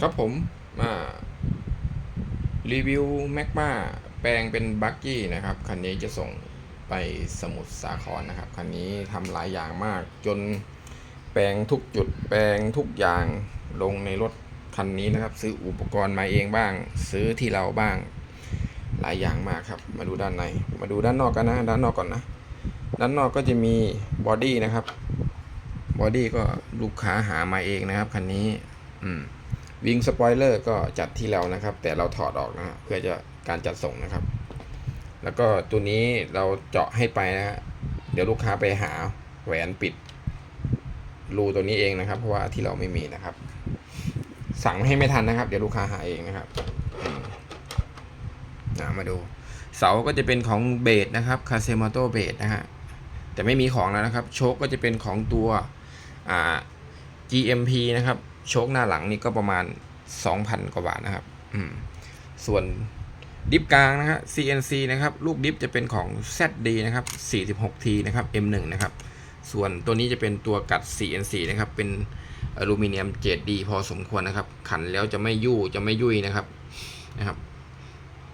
ครับผมมารีวิวแมกมาแปลงเป็นบักกี้นะครับ คันนี้จะส่งไปสมุทรสาครนะครับ คันนี้ทำหลายอย่างมาก จนแปลงทุกจุดแปลงทุกอย่างลงในรถคันนี้นะครับ ซื้ออุปกรณ์มาเองบ้าง ซื้อที่เราบ้างหลายอย่างมากครับ มาดูด้านใน มาดูด้านนอกกันนะ ด้านนอกก่อนนะ ด้านนอกก็จะมีบอดี้นะครับ บอดี้ก็ลูกค้าหามาเองนะครับคันนี้ อืม วิงสปอยเลอร์ก็จัดที่เรานะครับ แต่เราถอดออกนะเพื่อจะการจัดส่งนะครับ แล้วก็ตัวนี้เราเจาะให้ไปนะฮะเดี๋ยวลูกค้าไปหาแหวนปิด รูตัวนี้เองนะครับ เพราะว่าที่เราไม่มีนะครับ สั่งให้ไม่ทันนะครับ เดี๋ยวลูกค้าหาเองนะครับมอะมาดู เสาก็จะเป็นของเบสนะครับคาเซม o โตเบสนะฮะแต่ไม่มีของแล้วนะครับ โชคก็จะเป็นของตัวอ่า GMP นะครับ โชคหน้าหลังนี่ก็ประมาณ 2,000 กว่าบาทนะครับ อืม ส่วนดิฟกลางนะฮะ CNC นะครับ ลูกดิฟจะเป็นของ ZD นะครับ 46T นะครับ M1 นะครับ ส่วนตัวนี้จะเป็นตัวกัด CNC นะครับ เป็นอลูมิเนียมเกรดดีพอสมควรนะครับ ขันแล้วจะไม่ยู่จะไม่ยุ่ยนะครับ นะครับ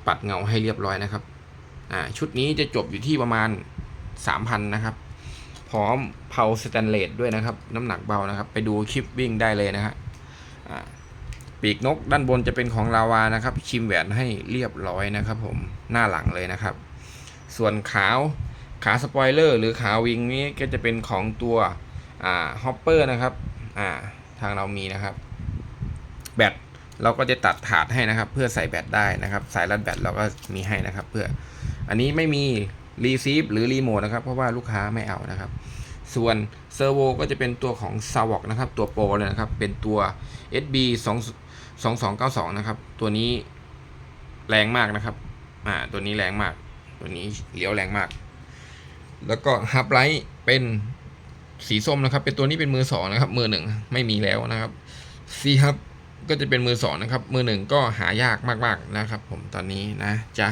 ปัดเงาให้เรียบร้อยนะครับ อ่า ชุดนี้จะจบอยู่ที่ประมาณ 3,000 นะครับ พร้อมเพาสแตนเลสด้วยนะครับ น้ำหนักเบานะครับ ไปดูคลิปวิ่งได้เลยนะฮะปีกนกด้านบนจะเป็นของลาวานะครับ ชิมแหวนให้เรียบร้อยนะครับผมหน้าหลังเลยนะครับ ส่วนขาวขาสปอยเลอร์หรือขาวิงนี้ก็จะเป็นของตัวฮอปเปอร์นะครับาทางเรามีนะครับ แบตเราก็จะตัดถาดให้นะครับ เพื่อใส่แบตได้นะครับ สายรัดแบตเราก็มีให้นะครับ เพื่ออันนี้ไม่มี รีซีฟหรือรีโมทนะครับ เพราะว่าลูกค้าไม่เอานะครับ ส่วนเซอร์โวก็จะเป็นตัวของ s a w o k นะครับ ตัวโปรเลยนะครับ เป็นตัว SB 2 2292 นะครับ ตัวนี้แรงมากนะครับ อ่า ตัวนี้แรงมาก ตัวนี้เลี้ยวแรงมาก แล้วก็ฮับไลท์เป็นสีส้มนะครับ เป็นตัวนี้เป็นมือสองนะครับ มือหนึ่งไม่มีแล้วนะครับซีฮับก็จะเป็นมือสองนะครับ มือหนึ่งก็หายากมากๆนะครับ ผมตอนนี้นะจ๊ะ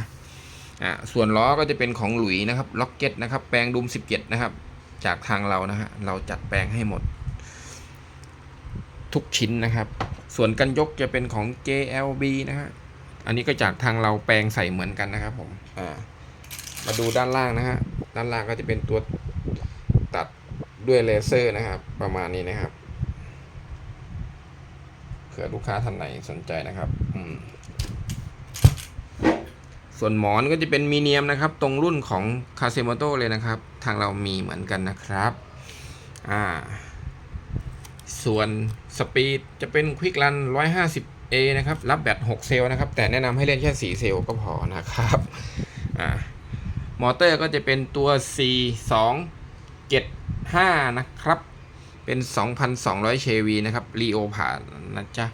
อ่าส่วนล้อก็จะเป็นของหลุยนะครับล็อกเก็ตนะครับแปลงดุม 17 นะครับ จากทางเรานะฮะเราจัดแปลงให้หมด ทุกชิ้นนะครับ ส่วนกันยกจะเป็นของ JLB นะฮะอันนี้ก็จากทางเราแปลงใส่เหมือนกันนะครับผมอ่ามาดูด้านล่างนะฮะด้านล่างก็จะเป็นตัวตัดด้วยเลเซอร์นะครับ ประมาณนี้นะครับเผื่อลูกค้าท่านไหนสนใจนะครับ อืม ส่วนหมอนก็จะเป็นมีเนียมนะครับ ตรงรุ่นของคาเซมโตเลยนะครับ ทางเรามีเหมือนกันนะครับอ่าส่วนสปีดจะเป็นควิกรัน 150A นะครับ รับแบต 6 เซลล์นะครับ แต่แนะนำให้เล่นแค่ 4 เซลล์ก็พอนะครับอ่ามอเตอร์ก็จะเป็นตัว C2 75 นะครับ เป็น 2,200 kV นะครับรีโอผ่านนะจ๊ะ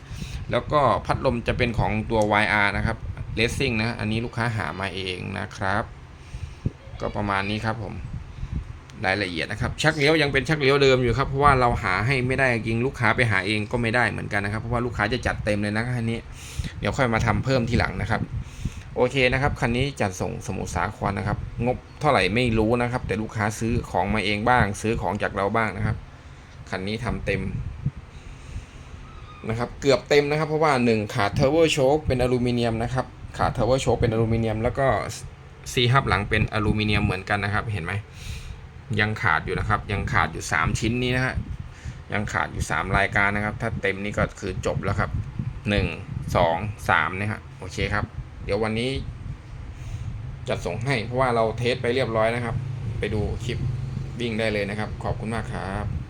แล้วก็พัดลมจะเป็นของตัว YR นะครับ เลสซิ่งนะ อันนี้ลูกค้าหามาเองนะครับ ก็ประมาณนี้ครับผมรายละเอียดนะครับ ชักเลี้ยวยังเป็นชักเลี้ยวเดิมอยู่ครับ เพราะว่าเราหาให้ไม่ได้จริงลูกค้าไปหาเองก็ไม่ได้เหมือนกันนะครับ เพราะว่าลูกค้าจะจัดเต็มเลยนะคันนี้ เดี๋ยวค่อยมาทำเพิ่มทีหลังนะครับ โอเคนะครับคันนี้จัดส่งสมุทรสาครนะครับ งบเท่าไหร่ไม่รู้นะครับ แต่ลูกค้าซื้อของมาเองบ้าง ซื้อของจากเราบ้างนะครับคันนี้ทำเต็มนะครับ เกือบเต็มนะครับ เพราะว่า1ขาดเทอร์โบโชคเป็นอลูมิเนียมนะครับ ขาดเทอร์โบโชคเป็นอลูมิเนียม แล้วก็ซีฮับหลังเป็นอลูมิเนียมเหมือนกันนะครับ เห็นไหมยังขาดอยู่นะครับ ยังขาดอยู่ 3 ชิ้นนี้นะฮะยังขาดอยู่ 3 รายการนะครับ ถ้าเต็มนี่ก็คือจบแล้วครับ 1 2 3นะฮะโอเคครับ เดี๋ยววันนี้จัดส่งให้เพราะว่าเราเทสไปเรียบร้อยนะครับ ไปดูคลิปวิ่งได้เลยนะครับ ขอบคุณมากครับ